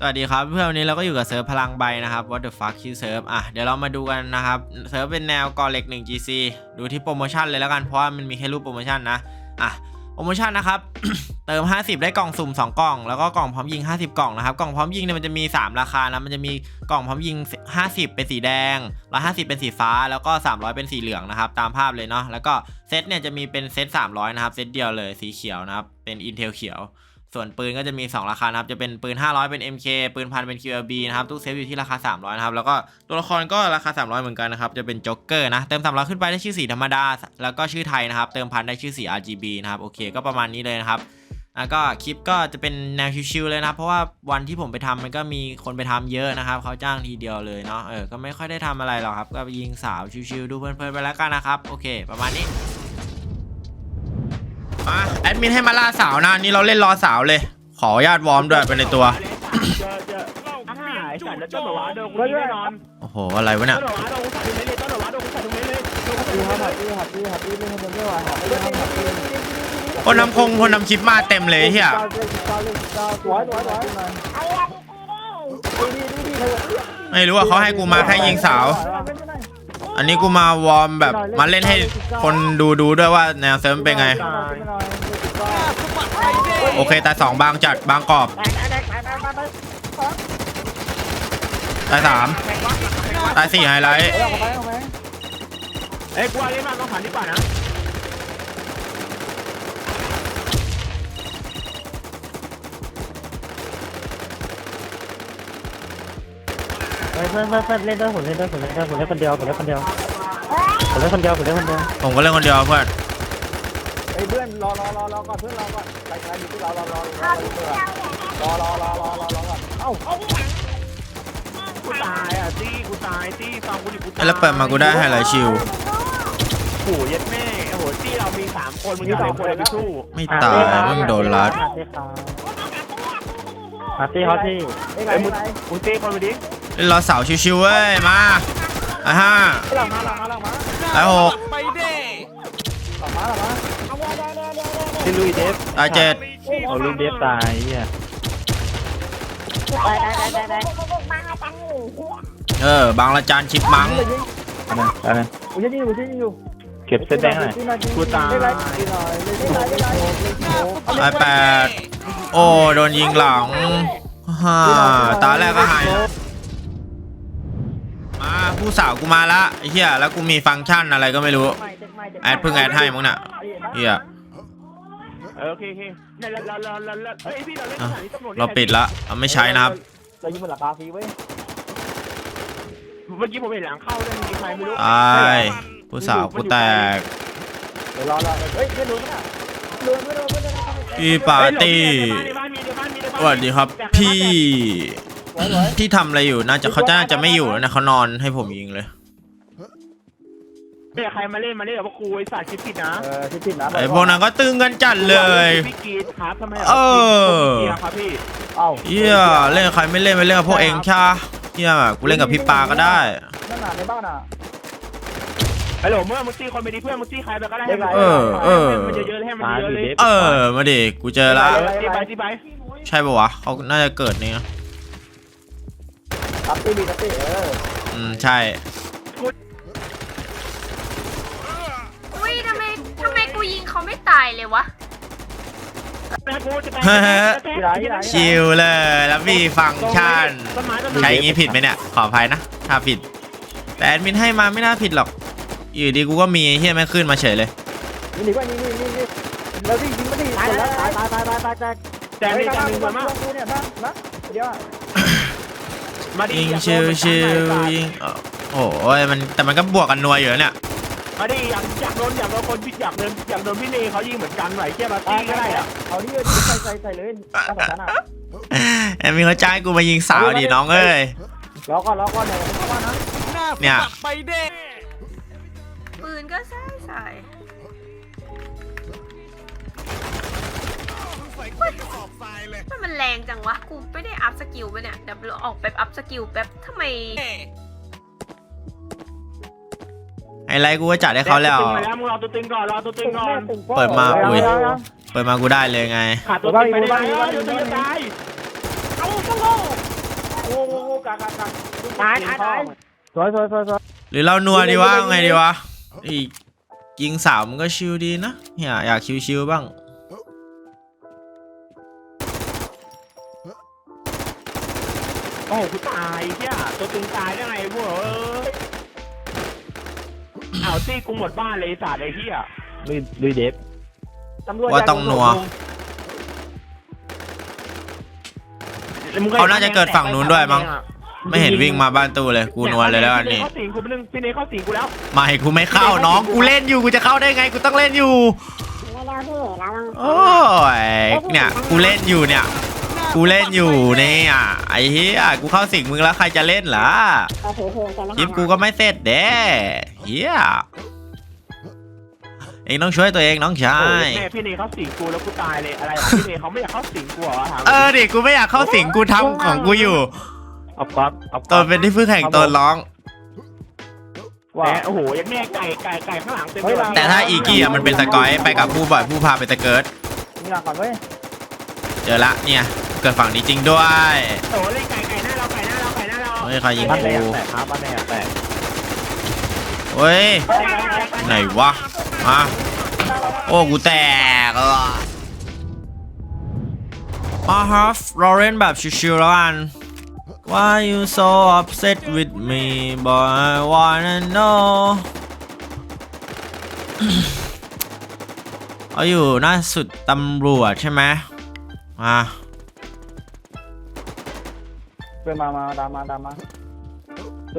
สวัสดีครับเพื่อนวันนี้เราก็อยู่กับเซิร์ฟพลังใบนะครับ What the fuck ชื่อเซิร์ฟอะเดี๋ยวเรามาดูกันนะครับเซิร์ฟเป็นแนวกอเล็ก 1 GC ดูที่โปรโมชั่นเลยแล้วกันเพราะว่ามันมีแค่รูปโปรโมชั่นนะอะโปรโมชั่นนะครับ เติม 50 ได้กล่องสุ่ม 2 กล่อง แล้วก็กล่องพร้อมยิง 50 กล่องนะครับ กล่องพร้อมยิงเนี่ยมันจะมี 3 ราคานะมันจะมีกล่องพร้อมยิง 50 เป็นสีแดง 150 เป็นสีฟ้า แล้วก็ 300 เป็นสีเหลืองนะครับตามภาพเลยเนาะแล้วก็เซตเนี่ยจะมีเป็นเซต300นะครับเซตเดียวเลยสีเขียวนะครับเป็น Intel เขียว ส่วนปืนก็จะมี 2 ราคานะครับ จะเป็นปืน 500 เป็น MK ปืนพันเป็น QLB นะครับ ตู้เซฟอยู่ที่ราคา 300 นะครับ แล้วก็ตัวละครก็ราคา 300 เหมือนกันนะครับ จะเป็นจ็อกเกอร์นะ เติม 300 ขึ้นไปได้ชื่อสีธรรมดา แล้วก็ชื่อไทยนะครับ เติมพันได้ชื่อสี RGB นะครับ โอเคก็ประมาณนี้เลยนะครับแล้วก็คลิปก็จะเป็นแนวชิวๆเลยนะเพราะว่าวันที่ผมไปทำมันก็มีคนไปทำเยอะนะครับเขาจ้างทีเดียวเลยเนาะเออก็ไม่ค่อยได้ทำอะไรหรอกครับ ก็ไปยิงสาวชิวๆดูเพลินๆไปแล้วกันนะครับ โอเค ประมาณนี้ มาแอดมินให้มาล่าสาวนะนี่เราเล่นรอสาวเลย ขออนุญาตวอร์มด้วยเป็นในตัว เจอเจออ่าไอ้สัตว์แล้วต้นหรอวะโดนกูยิงแน่นอนโอ้โหอะไรวะเนี่ยต้นหรอวะโดนกูใส่ตรงนี้เลยต้นหรอวะโดนกูใส่ตรงนี้เลยโดนกูใส่ตรงนี้เลยคนนำคงคนนำคลิปมาเต็มเลยเฮียสวยสวยสวยไม่รู้ว่าเขาให้กูมาแค่ยิงสาว อันนี้กูมาวอร์มแบบมาเล่นให้คนดูดูด้วยว่าแนวเซิร์ฟเป็นไง โอเคตายสองบางจัดบางกรอบตายสามตายสี่ไฮไลท์เอ้ยกูว่าเล่นมากต้องผ่านดีกว่านะ เพื่อนเพื่อนเพื่อนเล่นด้วยผมเล่นด้วยผมเล่นด้วยผมเล่นคนเดียวผมเล่นคนเดียวผมเล่นคนเดียวผมเล่นคนเดียวผมก็เล่นคนเดียวเพื่อนไอ้เพื่อนรอรอรอรอก่อนเพื่อนรอก่อนใครใครอยู่ที่เรารอรอรอรอรอรอรอรอรอก่อนเอ้ากูตายอะตี้กูตายตี้ฟังกูดิกูตายแล้วเปิดมากูได้ไฮไลท์ชิลโอ้ยัดแม่โอ้โหตี้เรามีสามคนมึงจะเอาคนอะไรไปสู้ไม่ตายมึงโดนรัดฮาร์ตี้ฮาร์ตี้เอ้มึงมึงตี้คนไปดิ เล่นรอสาวชิวๆเว้ย มาอะห้าหลังมาหลังมาหลังมาตายหกหลังมาหลังมาที่ลุยเดฟตายเจ็ดเอาลุยเดฟตายเฮียเออ บางละจานชิปมังอะไรผมจะยิงอยู่ผมจะยิงอยู่เก็บเซตแดงหน่อยกูตายเล่นไรเล่นไรเล่นไรเล่นไรเล่นไรตายแปดโอ้ โดนยิงหลังฮ่าตาแรกก็หายมา ผู้สาวกูมาละไอ้เหี้ยแล้วกูมีฟังก์ชันอะไรก็ไม่รู้ แอดเพิ่งแอดให้มึงน่ะเหี้ยเออโอเคโอเคเนี่ยเราเราเราเราเฮ้ยพี่เราเล่นสถานีตำรวจเราปิดละเราไม่ใช้นะครับเรายิงบนหลังคาฟรีเว้ยเมื่อกี้ผมเห็นหลังเข้าด้วยมีใครไม่รู้ตายผู้สาวกูแตกเดี๋ยวรอรอเฮ้ยเพื่อนรู้ไหมน่ะรู้เพื่อนรู้เพื่อนรู้พี่ปาร์ตี้ในบ้านมีในบ้านมีในสบ้านวัสดีครับพี่สวยสวย ที่ทำอะไรอยู่น่าจะเขาจะน่าจะไม่อยู่แล้วนะเขานอนให้ผมยิงเลยเนี่ยใครมาเล่นมาเล่นกับพวกกูไอ้สัตว์คิดผิดนะเออที่ผิดนะไอ้พวกนั้นก็ตึงกันจัดเลยพี่กรีดครับทำไมเออเกียร์ครับพี่เอ้าเหี้ยเล่นกับใครไม่เล่นไม่เล่นกับพวกเองชาเหี้ยกูเล่นกับพี่ปาก็ได้นั่นน่ะในบ้านน่ะฮัลโหลเมื่อมึงตีคนไปดีเพื่อนมึงตีใครไปก็ได้เออเออมันเยอะๆให้มันเยอะเลยเออมาดิกูเจอละตีไปตีไปใช่ปะวะเขาน่าจะเกิดนี่นะ ตับตีบีตับตีเอออืม ใช่ อุ้ยทำไมทำไมกูยิงเขาไม่ตายเลยวะแม่กูจะไปที่ไหนที่ไหนชิลเลยแล้วมีฟังก์ชันต้นไม้ต้นไม้ใช้อย่างงี้ผิดไหมเนี่ย ขออภัยนะ ถ้าผิด แต่แอดมินให้มาไม่น่าผิดหรอก อยู่ดีกูก็มีเฮียไม่ขึ้นมาเฉยเลยยิงดีกว่ายิงยิงยิงยิงแล้วพี่ยิงไม่ดีตายแล้วตายตายตายตายตายตายแต่ในการหนึ่งมากกูเนี่ยนะนะเดี๋ยว มาดิยิงชิลชิลยิงเอ่อโอ้ยมันแต่มันก็บวกกันนัวอยู่นะเนี่ยมาดิอยากอยากโดนอยากโดนคนอยากโดนอยากโดนพี่เนเขายิงเหมือนกันหน่อยแค่มาตาตียก็ได้อะเอาดิใส่ใส่ใส่เลยตั้งแต่นั้นอะแอดมินเขาจ้างกูมายิงสาวดิน้องเอ้ยรอก่อนรอก่อนเนี่ยเข้ามานะเนี่ยปืนก็ใส่ใส่ มันมันแรงจังวะ กูไม่ได้อัพสกิลไปเนี่ยเดี๋ยวเราออกไปอัพสกิลแป๊บทำไมไฮไลท์กูก็จัดให้เขาแล้วตึงมาแล้วมึงรอตัวตึงก่อนรอตัวตึงก่อนเปิดมาอุ้ย เปิดมากูได้เลยไง ขาดตัวตึงไปได้ไหมเดี๋ยวตึงจะตายเอาต้องโง่โง่โง่โง่กากากาตายตายตายสวยสวยสวยสวยหรือเรานัวดีวะไงดีวะอีกยิงสามมันก็ชิลดีนะอยากอยากชิลๆบ้าง โอ้โหกูตายเหี้ยตัวตึงตายได้ไงพวกเอ้ยเอาตีกูหมดบ้านเลยไอ้สัตว์ไอ้เหี้ยลุยลุยเดฟตำรวจว่าต้องนัวเขาน่าจะเกิดฝั่งนู้นด้วยมั้ง ไม่เห็นวิ่งมาบ้านตู้เลย กูนัวเลยแล้วกันนี่พี่เนเข้าสิงกูเป็นหนึ่งพี่เนเข้าสิงกูแล้ว ไม่กูไม่เข้าน้องกูเล่นอยู่กูจะเข้าได้ไงกูต้องเล่นอยู่ไม่เร็วพี่เราต้องโอ้ยเนี่ยกูเล่นอยู่เนี่ย กูเล่นอยู่เนี่ยไอ้เหี้ยกูเข้าสิงมึงแล้วใครจะเล่นล่ะก็ถือเพลงกันนะคลิปกูก็ไม่เสร็จเด้เหี้ยเองต้องช่วยตัวเองน้องชาโอ้ยยแม่พี่เนเข้าสิงกูแล้วกูตายเลยอะไรวะพี่เนเขาไม่อยากเข้าสิงกูเหรอถามเออดิกูไม่อยากเข้าสิงกูทำของกูอยู่เอาก๊อตเอาตอนเป็นที่พึ่งแห่งตนร้อง ว่า แหมโอ้โหยังแม่ไก่ไก่ไก่ข้างหลังเต็มเฮ้ยเลยแต่ถ้าอีกี้อะมันเป็นสกอยไปกับผู้บ่อยผู้พาไปตะเกิดนี่หลังก่อนเว้ยเจอละเนี่ย เกิดฝั่งนี้จริงด้วยโอ้เลยไก่ไก่หน้าเราไก่หน้าเราไก่หน้าเราเฮ้ยใครยิงบ้านแดกูงแตกครับบ้านแดงแตกเฮ้ยไก่ไก่ไก่ไก่ไหนวะมาโอ้กูแตกอะมาครับเราเล่นแบบชิวๆแล้วกัน Why you so upset with me boy I wanna know เอาอยู่หน้าสุดตำรวจใช่ไหมมาเพื่อนมามาตามมาตามมา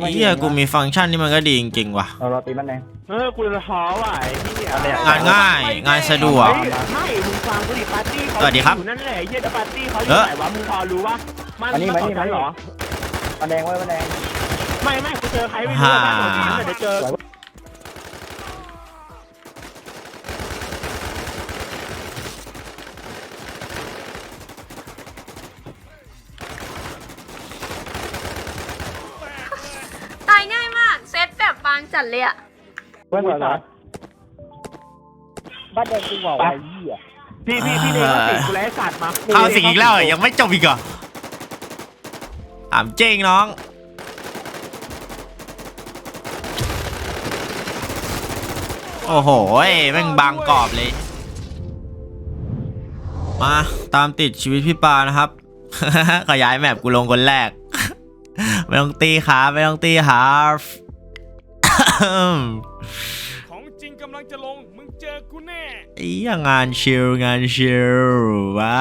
ไอ้เฮียกูมีฟังก์ชันที่มันก็ดีจริงๆว่ะ เราเราตีบ้านแดงเออกูจะท้อว่ะไอ้พี่บ้านแดงงานง่ายงานสะดวกเฮ้ยไม่มึงฟังกูดิปาร์ตี้เขาสวัสดีครับอยู่นั่นแหละไอ้เหี้ยแต่ปาร์ตี้เขาอเอยู่อไหนวะมึงพอรู้ปะมันอันนี้มันมานี่ขอมาฉันนี่เหรอบ้านแดงไว้บ้านแดงไม่ไม่กูเจอใครไม่รู้บ้านของฉันเดี๋ยวเจอ ตายง่ายมาก เซตแบบบาง จัดเลยอะเพื่อนเหรอบ้านแดงกูบอกว่าไอ้เหี้ยพี่พี่พี่เนยเขาสิงกูแล้วไอ้สัตว์มาเข้าสิงอีกแล้วเหรอยังไม่จบอีกเหรอถามเจ้งน้อง โอ้โหแม่งบางกรอบเลย มาตามติดชีวิตพี่ปานะครับ ขยายแมปกูลงคนแรก ไม่ต้องตีครับไม่ต้องตีครับ ของจริงกำลังจะลง มึงเจอกูแน่อียงานชิลงานชิลว้า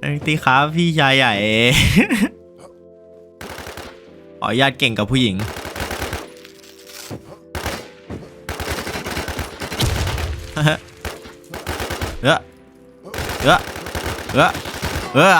เอ้ยตีครับพี่ชายใหญ่ขออนุญาตเก่งกับผู้หญิงเฮ้อเฮ้อเฮ้อเฮ้อเฮ้อ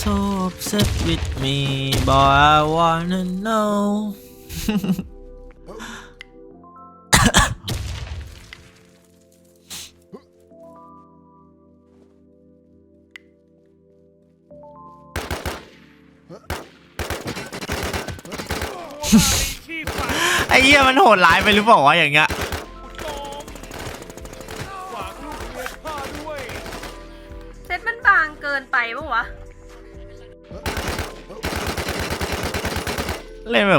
so upset with me, boy? I wanna know. ขี้ฝันไอ้เหี้ยมันโหดร้ายไปหรือเปล่าวะอย่างเงี้ย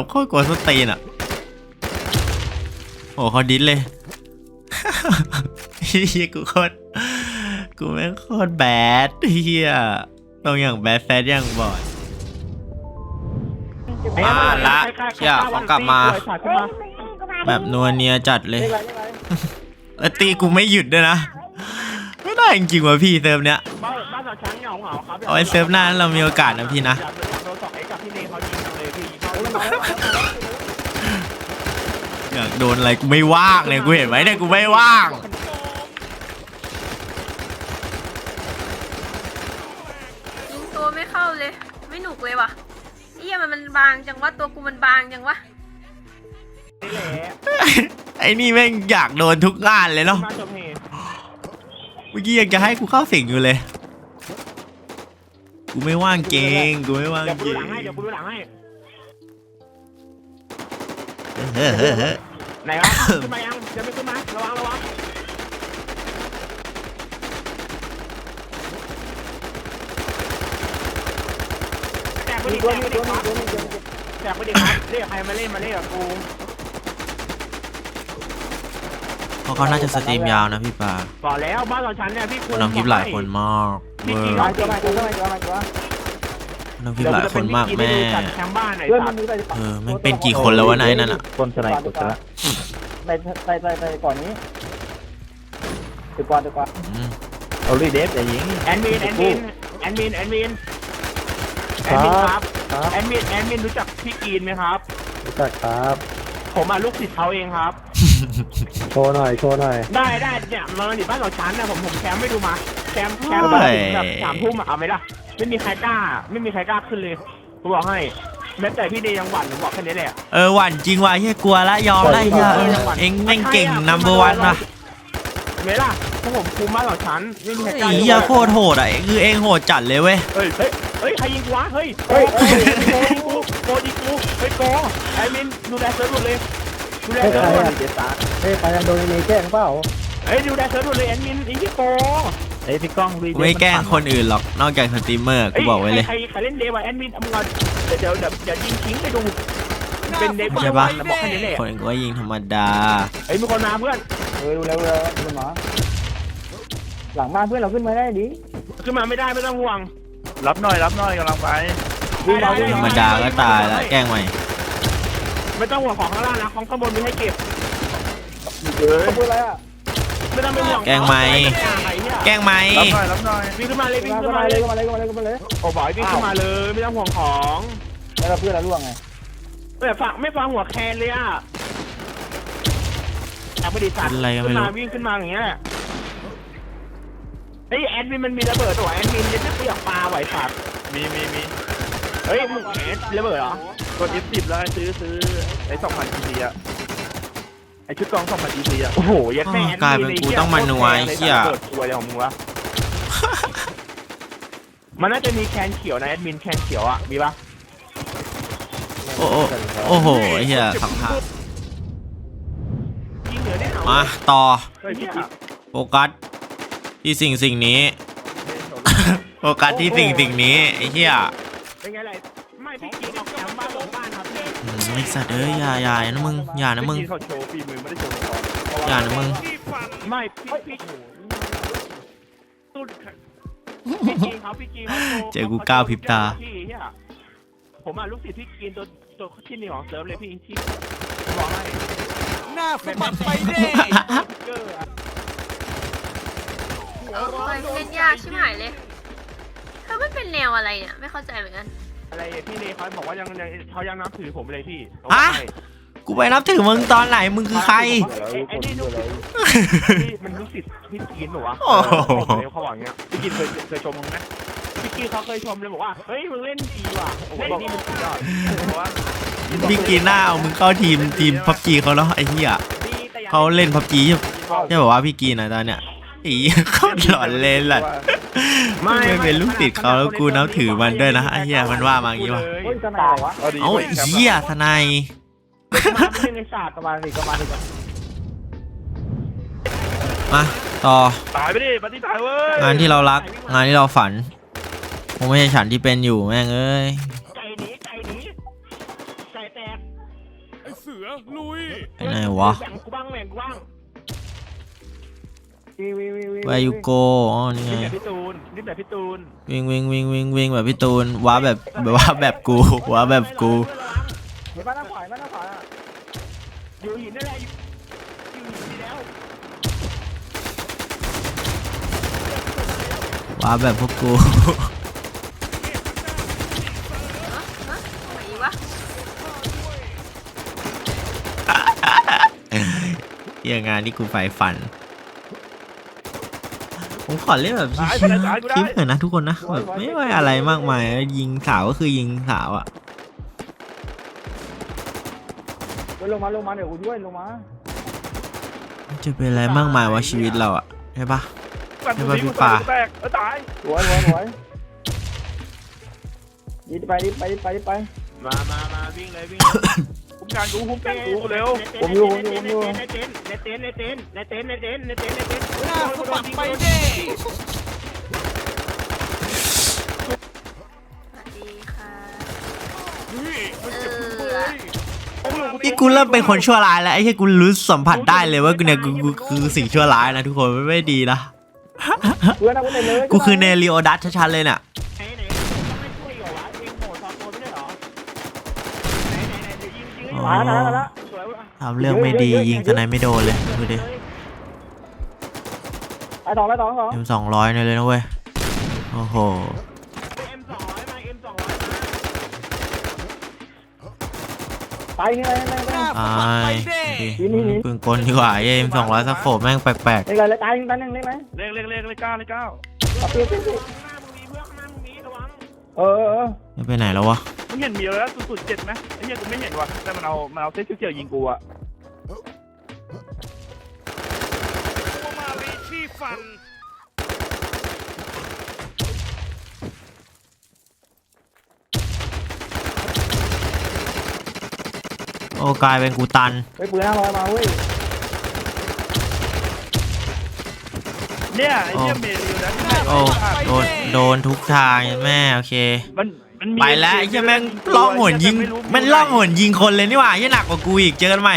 แบบโคตรกวสตีนอะ โอ้เขาดิ้นเลยเฮียกูโคตรกูแม่งโคตรแบดเฮียต้องอย่างแบดแฟดอย่างบ่อยมาละเชี่ยขอกลับมา แบบนัวเนียจัดเลยเออตีกูไม่หยุดด้วยนะ ไม่ได้จริงๆว่ะพี่เซิร์ฟเนี้ยเราช้างเหงาเหงาครับเอาไว้เซิร์ฟหน้าเรามีโอกาสนะพี่นะ อยากโดนอะไรกูไม่ว่างเลยกูเห็นไหมเนี่ยกูไม่ว่างยิงตัวไม่เข้าเลย ไม่หนุกเลยว่ะเอี้ยมันมันบางจังวะตัวกูมันบางจังวะนี่แหละไอ้นี่แม่งอยากโดนทุกงานเลยเนาะมาจบเหตุเมื่อกี้ยังจะให้กูเข้าสิงอยู่เลย กูไม่ว่างเกงกูไม่ว่างเดี๋ยวกูเกดูหลังงให้เดี๋ยวกูดูหลังให้ เฮ้อเฮ้อเฮ้อไหนวะขึ้นมายังจะไม่ขึ้นมาระวังระวังแจกไปมีดิตัวแจกมีไปตัดิวครับมีตัวมีตัวแจกไปดิครับเรียกใครมาเล่นมาเล่นกับกูเพราะเขาน่าจะสตรีมยาวนะพี่ปาบอกแล้วบ้านเราชั้นเนี่ยพี่คุคนทำคลิปหลายคนมากเวอร์ มาตัวมาตัวมาตัวมาตัวคนทำคลิปหลายคนมากแม่ แคมป์บ้านไหนเพื่อนสัมัตนว์มีไปเออแม่งเป็นกี่คนแล้ววะนายนั่นอะคนสไนกดละไปไปไปไปก่อนนี้ตึกก่อนตึกก่อนอืมเอาลีเดฟอย่ายิงแอดมินแอดมินแอดมินแอดมินแอดมินครับครับแอดมินแอดมินรู้จักพี่กรีนไหมครับ รู้จักครับผมอะลูกศิษย์เขาเองครับ โชว์หน่อยโชว์หน่อยได้ได้เนี่ยมาดิบ้านเราชั้นนะผมผมแคมป์ไม่ดูมา แคมป์แคมป์เฮ้ยแบบสามทุ่มอะเอาไหมล่ะ ไม่มีใครกล้า ไม่มีใครกล้าขึ้นเลยผมบอกให้ แม้แต่พี่เดย์ยังหวั่นผมบอกแค่นี้แหละ เออหวั่นจริงว่ะเฮียกลัวละยอมละเฮียเออเอ็งแม่งเก่ง number one ว่ะเห็นไหมล่ะพวกผมคุมบ้านเราชั้นไม่มีใครกล้าไอ้เฮียโคตรโหดอะคือเองโหดจัดเลยเว้ยเฮ้ยเฮ้ยเฮ้ยใครยิงกูวะเฮ้ยเฮ้ยโกยิงกูโกยิงกูเฮ้ยโกไอ้มินดูแลเซิร์ฟหมดเลยดูแลเฮ้ยเซิใคร์รฟหมดอะเจตาเฮ้ยใครยังโดนมีแกล้งเปล่าเฮ้ยดูแลเซิร์ฟหมดเลยแอดมินไอ้ที่โก เฮ้ยพี่ก้องวีกูไม่แกล้งคนอื่นหรอกนอกจากสตรีมเมอร์กูบอกไว้เลย ใครใครเล่นเดย์วะแอดมินเอามึงเอาเดี๋ยวเดี๋ยวเดี๋ยวเดี๋ยวยิงทิ้งไปดูเป็นเดย์ใช่ปะบอกแค่นี้แหละคนอื่นก็ยิงธรรมดาเฮ้ยมีคนมาเพื่อนเออดูแล้วดูแล้วดูหมอหลังบ้านเพื่อนเราขึ้นมาได้ดิขึ้นมาไม่ได้ไม่ต้องห่วง รับหน่อยรับหน่อยกำลังไปวิ่งเราวิ่งธรรมมาดาก็ตายแล้วแกล้งใหม่ไม่ต้องห่วงของข้างล่างนะของข้างบนมีให้เก็บขบวนอะไรอะ ไม่ต้องไปห่วงแกล้งไหม แกล้งไหม รับหน่อยรับหน่อยวิ่งขึ้นมาเลยวิ่งมาขึ้นมามาเลเลยยมาเลยมาเลยมาเลยโอ้บอยวิ่งขึ้นมาเลยไม่ต้องห่วงของแล้วเพื่อนเราล่วงไงแบบฟังไม่ฟังหัวแคนเลยอะแอบไม่ดีสัตว์เป็นอะไรก็ไม่ขึ้นรู้ มาวิ่งขึ้นมาอย่างเงี้ยแหละเฮ้ยแอดมินมันมีระเบิดตัวแอดมินเล่นนักเรียกปลาไหวสัตว์มีมีมีเฮ้ยมึงแอดระเบิดเหรอกด F10 แล้วให้ซื้อซื้อไอ้2,000 GC อะไอ้ ชุดกรอง2,000 GC อะโอ้โหยัดแม่อ๋อกลายเป็นกูต้องมานัวไอ้เหี้ยเปิดตัวอะไรของมึงวะมันน่าจะมีแคนเขียวนะแอดมินแคนเขียวอะมีปะโอ้โอ้โอ้โหไอ้เฮียขังขายิงเหลือแน่นอนมาต่อเฮ้ยพี่กิ๊กโฟกัสที่สิ่งสิ่งนี้โฟกัสที่สิ่งสิ่งนี้ไอ้เหี้ยเป็นไงล่ะไม่พี่กิ๊ก ไอ้สัตว์เอ้ยอย่าอย่านะมึงอย่านะมึงพี่กิ๊กเขาโชว์ฝีมือไม่ได้โชว์ของอย่านะมึงไม่พี่พี่ตุ้นพี่กิ๊กเขาพี่กิ๊กเขาโชว์เจอกูก้าวพริบตา พี่เหี้ยผมอะลูกศิษย์พี่กินตัวตัวที่หนี่งของเซิร์ฟเลยพี่ที่บอกให้หน้าสมัครไปเด้ เกอร์อะเออเล่นยากชิบหายเลยเธอไม่เป็นแนวอะไรเนี่ย ไม่เข้าใจเหมือนกัน อะไรพี่เนยเขาบอกว่ายังยังเขายังนับถือผมเลยพี่ฮะกูไปนับถือมึงตอนไหนมึงคือใคร ไอ้ไอ้นี่ลูกศิษย์พี่มันลูกศิษย์พี่กินเหรอวะโอ้โห เออเขาบอกอย่างเงี้ยพี่กินเคยเคยชมมึงไหมพี่กินเขาเคยชมเลยบอกว่าเฮ้ยมึงเล่นดีว่ะโอ้โหนี่มันสุดยอดเพราะว่าพี่กีน่าเอามึงเข้าทีมทีมพับจีเขาแล้วไอ้เหี้ยดีแต่อย่เขาเล่นพับจีใช่ใช่บอกว่าพี่กีนะตอนเนี้ยไอ้เหี้ยเขาหลอนเลยหล่ะไม่เป็นลูกติดเขาแล้วกูนับถือมันด้วยนะไอ้เหี้ยมันว่ามาอย่างงี้วะเลยเฮ้ยจะตายวะเอาดีเอ้าไอ้เหี้ยทนายมาเล่นในศาสตร์ประมาณนี้ประมาณนี้มาต่อตายไปดิปฏิตายเว้ยงานที่เรารักงานที่เราฝันคงไม่ใช่ฉันที่เป็นอยู่แม่งเอ้ยไก่หนีไก่หนีไก่แตกไอ้เสือลุยไปไหนวะแบ่งกูบ้างแบ่งกูบ้าง วีวีวีวี Where you go อ๋อนี่ไงนี่แบบพี่ตูนนี่แบบพี่ตูนวิ่งวิ่งวิ่งวิ่งวิ่งแบบพี่ตูนว้าแบบแบบว่าแบบกูว้าแบบกูเห็นบ้านหน้าขวาบ้านหน้าขวาอยู่หินนั่นแหละอยู่อยู่หินดีแล้วว้าแบบพวกกูเออเออไหนวะเหี้ยงานที่กูใฝ่ฝัน ผมขอเล่นแบบชิวๆคลิปเหมือนนะทุกคนนะแบบไม่ว่าอะไรมากมาย ยิงสาวก็คือยิงสาวอะไปลงมาลงมาเดี๋ยวกูด้วยลงมาจะเป็นอะไรมากมายวะชีวิตเราอะใช่ปะใช่ปะพี่ป่าแตกตายหวยหวยหวยยิงไปยิงไปยิงไปยิงไปมามามาวิ่งเลยวิ่ง คุ้มกันกูคุ้มกันกูเร็วผมอยู่ผมอยู่ผมอยู่ในเต็นในเต็นในเต็นในเต็นในเต็นในเต็นในเต็นหน้ากูปักไปดิสวัสดีค่ะเอออีกูเริ่มเป็นคนชั่วร้ายแล้วไอ้ที่กูรู้สัมผัสได้เลยว่ากูเนี่ยกูกูคือสิ่งชั่วร้ายนะทุกคนไม่ดีนะกูคือเนลิโอดัสชัดๆเลยเนี่ย มาแล้วมาแล้วสวยว่ะทำเรื่องไม่ดียิงสไนไม่โดนเลยดูดิไอ้สองไอ้สองไอ้สองเอ็มสองร้อยเนี่ยเลยนะเว้ยโอ้โหเอ็มสองร้อยมาเอ็มสองร้อยมาตายนี่ไงนี่ไงนี่ไงตายดิปืนกลดีกว่าเอ็มสองร้อยสโคปแม่งแปลกนี่ไงเลยตายตายหนึ่งได้ไหมเลขเลขเลขเลขเก้าเลขเก้าเอาเปรี้ยวเปรี้ยวเปรี้ยวข้างหน้ามึงมีเพื่อนข้างหน้ามึงมีระวังเออเออเออๆจะไปไหนแล้ววะ มึงเห็นมีแล้วสุดๆเจ็ดไหมไอ้เหี้ยกูไม่เห็นว่ะแต่มันเอามันเอาเส้นเขียวๆยิงกูอะมาลีที่ฟันโอ้กลายเป็นกูตันไปปืนห้าร้อยมาเว้ยเนี่ยไอ้เหี้ยเมลีนะที่ไหนโอ้ โดน โดนทุกทางแม่ โอเค มัน มันมีไปแล้วไอ้เหี้ยแม่งล่องหนยิงแม่งล่องหนยิงคนเลยนี่หว่าไอ้เหี้ยหนักกว่ากูอีกเจอกันใหม่